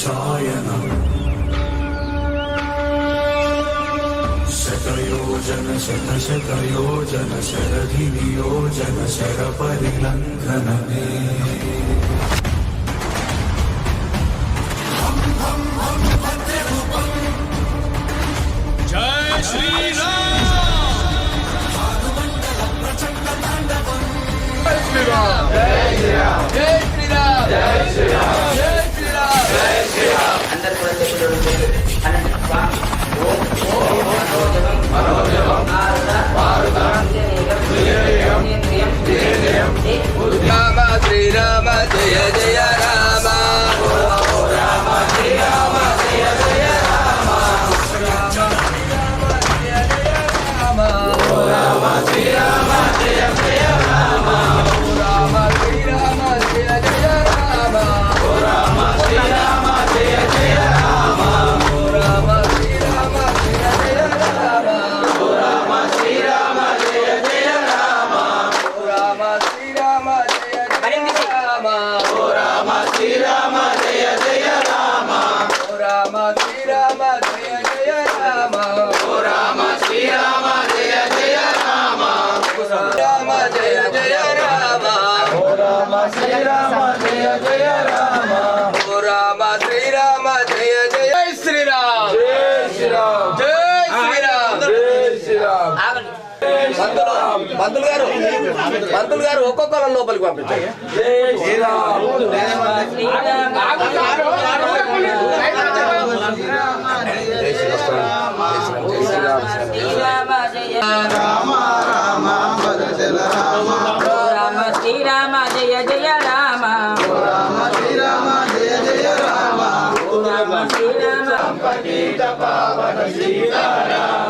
चायनम् शतयोजन शतशतयोजन शरधिनियोजन शरपरिलङ्घनमे जय श्रीराम శ్రీరామ జయ జయ రామ ఓ రామ శ్రీరామ జయ జయ శ్రీరామ్ జై శ్రీరామ్ జై శ్రీరామ్ జై శ్రీరామ్ పంతులు గారు పంతులు గారు ఒక్కొక్కరు లోపలికి పంపించారు శ్రీరామ శ్రీరామ హరి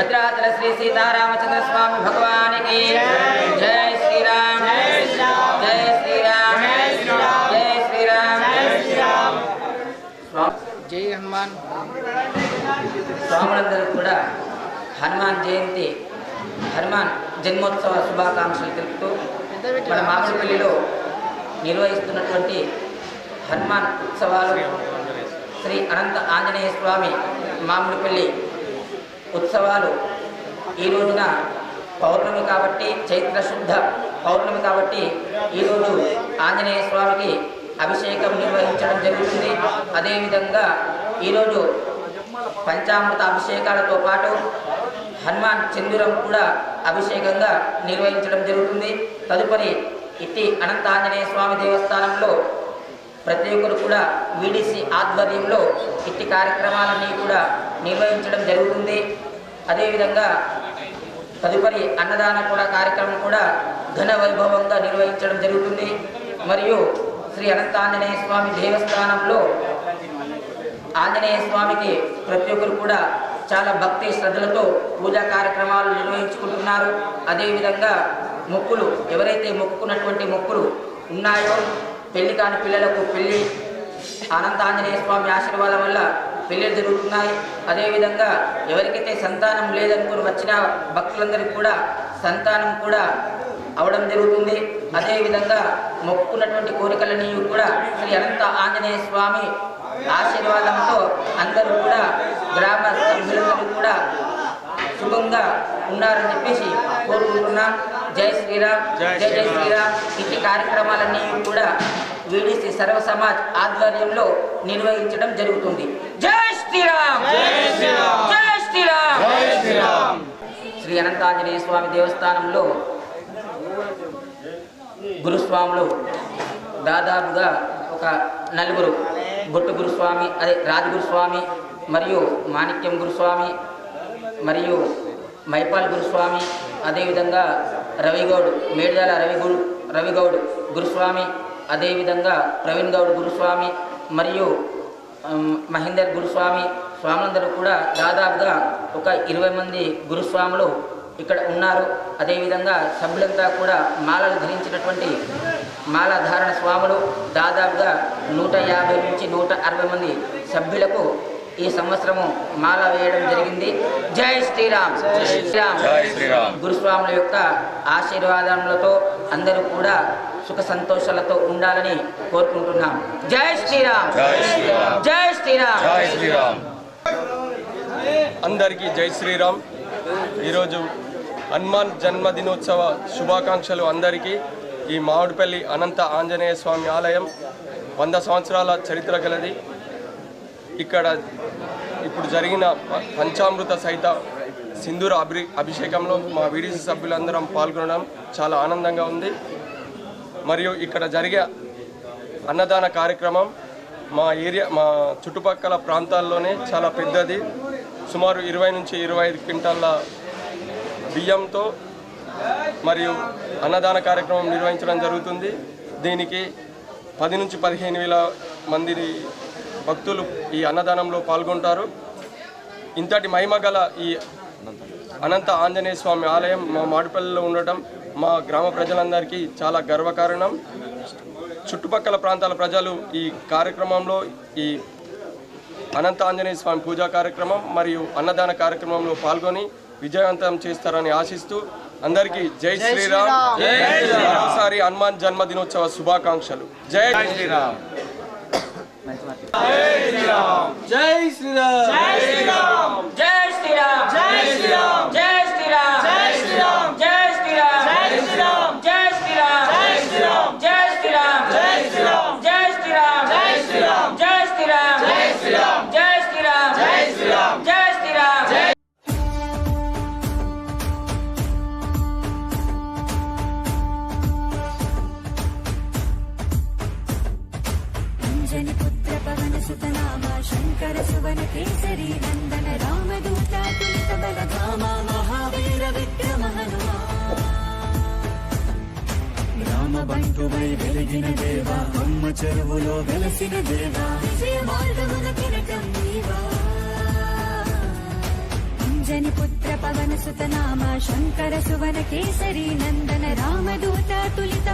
భద్రాచల శ్రీ సీతారామచంద్ర స్వామి భగవాన్ జై శ్రీరామ్. జై శ్రీరామ్. జై శ్రీరామ్. జై హనుమాన్. స్వాములందరూ కూడా హనుమాన్ జయంతి హనుమాన్ జన్మోత్సవ శుభాకాంక్షలు తెలుపుతూ మన మామిడిపల్లిలో నిర్వహిస్తున్నటువంటి హనుమాన్ ఉత్సవాలు శ్రీ అనంత ఆంజనేయ స్వామి మామిడిపల్లి ఉత్సవాలు. ఈ రోజున పౌర్ణమి కాబట్టి చైత్ర శుద్ధ పౌర్ణమి కాబట్టి ఈరోజు ఆంజనేయ స్వామికి అభిషేకం నిర్వహించడం జరుగుతుంది. అదేవిధంగా ఈరోజు పంచామృత అభిషేకాలతో పాటు హనుమాన్ చంద్రురం కూడా అభిషేకంగా నిర్వహించడం జరుగుతుంది. తదుపరి ఇట్టి అనంత ఆంజనేయ స్వామి దేవస్థానంలో ప్రతి ఒక్కరు కూడా వీడిసి ఆధ్వర్యంలో ఇట్టి కార్యక్రమాలన్నీ కూడా నిర్వహించడం జరుగుతుంది. అదేవిధంగా తదుపరి అన్నదాన కూడా కార్యక్రమం కూడా ఘన వైభవంగా నిర్వహించడం జరుగుతుంది. మరియు శ్రీ అనంతాంజనేయ స్వామి దేవస్థానంలో ఆంజనేయ స్వామికి ప్రతి ఒక్కరు కూడా చాలా భక్తి శ్రద్ధలతో పూజా కార్యక్రమాలు నిర్వహించుకుంటున్నారు. అదేవిధంగా మొక్కులు ఎవరైతే మొక్కుకున్నటువంటి మొక్కులు ఉన్నాయో పెళ్ళి కాని పిల్లలకు పెళ్ళి అనంత ఆంజనేయ స్వామి ఆశీర్వాదం వల్ల పెళ్ళిళ్ళు జరుగుతున్నాయి. అదేవిధంగా ఎవరికైతే సంతానం లేదనుకుని వచ్చిన భక్తులందరికీ కూడా సంతానం కూడా అవడం జరుగుతుంది. అదేవిధంగా మొక్కుకున్నటువంటి కోరికలన్నీ కూడా శ్రీ అనంత ఆంజనేయ స్వామి ఆశీర్వాదంతో అందరూ కూడా గ్రామ సభ్యులందరూ కూడా శుభంగా ఉన్నారని చెప్పేసి కోరుకుంటున్నాం. జై శ్రీరామ్. జై జై శ్రీరామ్. ఇట్టి కార్యక్రమాలన్నీ కూడా వీడిసి సర్వ సమాజ్ ఆధ్వర్యంలో నిర్వహించడం జరుగుతుంది. జై! శ్రీరామ్. జై శ్రీరామ్. శ్రీ అనంతాంజనేయ స్వామి దేవస్థానంలో గురుస్వాములు దాదాపుగా ఒక నలుగురు బొట్టు గురుస్వామి అదే రాజగురుస్వామి మరియు మాణిక్యం గురుస్వామి మరియు మైపాల్ గురుస్వామి అదేవిధంగా రవిగౌడ్ మేడ్దాల రవిగౌడ్ రవిగౌడ్ గురుస్వామి అదేవిధంగా ప్రవీణ్ గౌడ్ గురుస్వామి మరియు మహేందర్ గురుస్వామి స్వాములందరూ కూడా దాదాపుగా ఒక ఇరవై మంది గురుస్వాములు ఇక్కడ ఉన్నారు. అదేవిధంగా సభ్యులంతా కూడా మాలలు ధరించినటువంటి మాలాధారణ స్వాములు దాదాపుగా నూట యాభై నుంచి నూట అరవై మంది సభ్యులకు ఈ సంవత్సరము మాల వేయడం జరిగింది. జై శ్రీరామ్! జై శ్రీరామ్! జై శ్రీరామ్. గురుస్వాముల యొక్క ఆశీర్వాదములతో అందరూ కూడా సుఖ సంతోషాలతో ఉండాలని కోరుకుంటున్నాం. జై శ్రీరామ్. జై శ్రీరామ్. జై శ్రీరామ్. అందరికీ జై శ్రీరామ్. ఈరోజు హనుమాన్ జన్మదినోత్సవ శుభాకాంక్షలు అందరికీ. ఈ మామిడిపల్లి అనంత ఆంజనేయ స్వామి ఆలయం వంద సంవత్సరాల చరిత్ర గలది. ఇక్కడ ఇప్పుడు జరిగిన పంచామృత సహిత సింధూర అభి అభిషేకంలో మా వీడీసీ సభ్యులందరం పాల్గొనడం చాలా ఆనందంగా ఉంది. మరియు ఇక్కడ జరిగే అన్నదాన కార్యక్రమం మా ఏరియా మా చుట్టుపక్కల ప్రాంతాల్లోనే చాలా పెద్దది. సుమారు ఇరవై నుంచి ఇరవై ఐదు క్వింటాల బియ్యంతో మరియు అన్నదాన కార్యక్రమం నిర్వహించడం జరుగుతుంది. దీనికి పది నుంచి పదిహేను వేల మంది భక్తులు ఈ అన్నదానంలో పాల్గొంటారు. ఇంతటి మహిమ గల ఈ అనంత ఆంజనేయ స్వామి ఆలయం మా మాడిపల్లిలో ఉండటం మా గ్రామ ప్రజలందరికీ చాలా గర్వకారణం. చుట్టుపక్కల ప్రాంతాల ప్రజలు ఈ కార్యక్రమంలో ఈ అనంత ఆంజనేయ స్వామి పూజా కార్యక్రమం మరియు అన్నదాన కార్యక్రమంలో పాల్గొని విజయవంతం చేస్తారని ఆశిస్తూ అందరికీ జై శ్రీరామ్. మరోసారి హనుమాన్ జన్మదినోత్సవ శుభాకాంక్షలు. జై శ్రీరామ్. జై సువన కేసరి నందన రామదూత తులిత బలధామ మహావీర విక్రమ రామ బంటువై వెలిగిన దేవ అమ్మ చెరువులో వెలసిన దేవ విజయ మార్గమున కిరటం నీవా అంజని పుత్ర పవన సుతనామ శంకర సువన కేసరి నందన రామదూత తులిత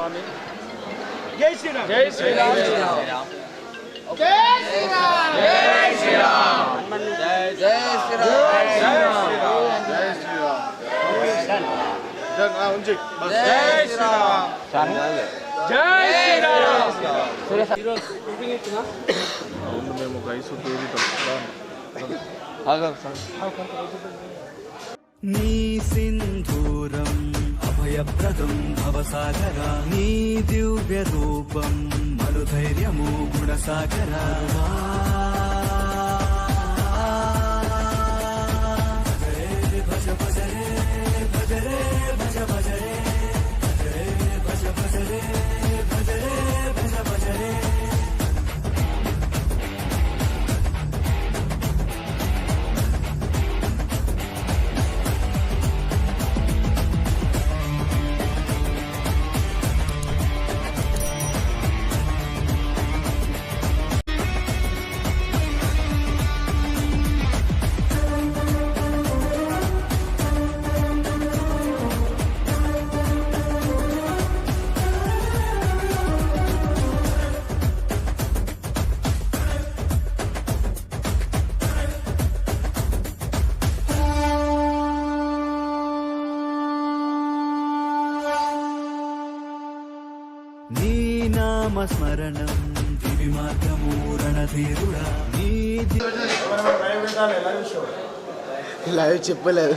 대시라 대시라 대시라 대시라 아 언제 대시라 대시라 그래서 이런 유빙했구나 오늘 메모가 있어도 이리다 아 감사합니다 네 신도람 అభయప్రదం భవసాగర నీ దివ్య రూపం మరుధైర్యము గుణసాగరా లైవ్ చెప్పలేదు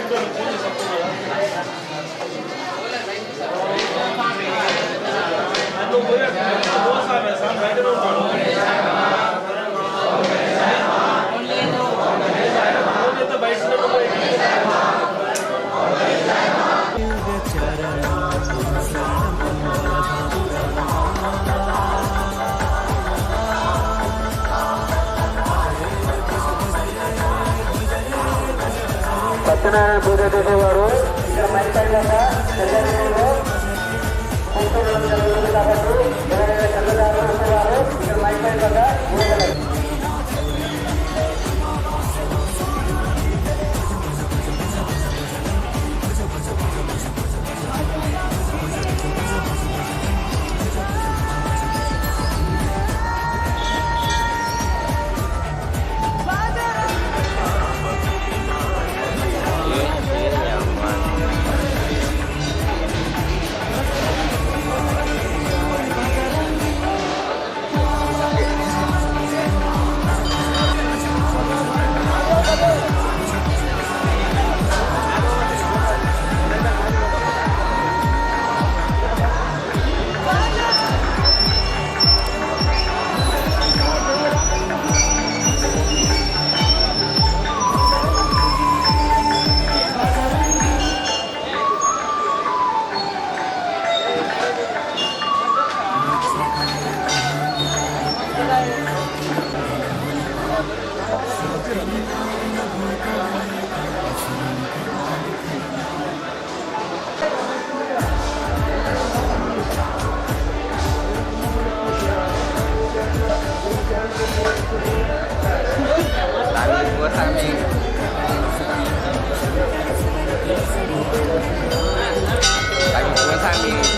భగవానికి జై శ్రీరామ్ సత్యనారాయణ పూజ చేసేవారు ఇక్కడ కాబట్టి ఎవరైనా చల్లదారు వచ్చేవారు ఇక్కడ మైక్ పైన time being.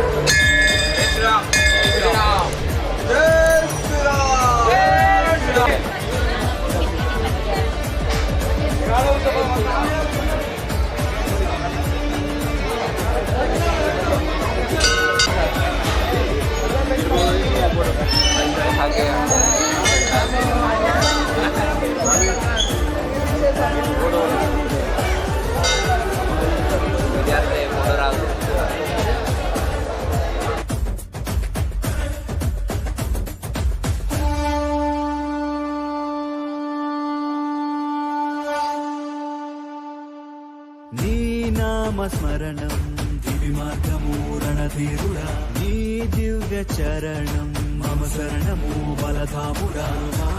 శరణం మమ శరణము బలధాము రామా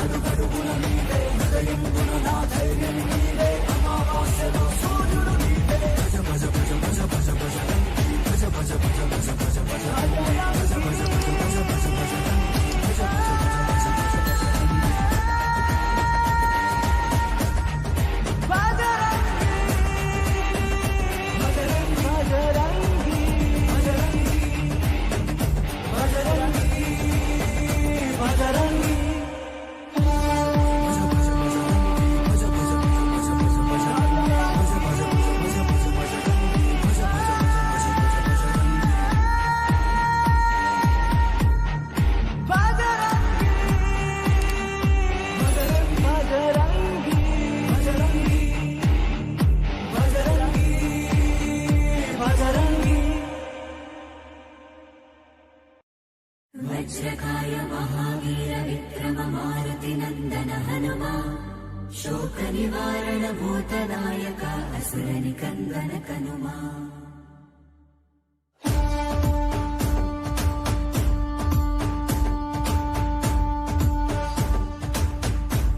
అడుగడుగున నీవే హృదయం గుణ నా ధైర్యం నీవే అమావాస్యలో 我要的已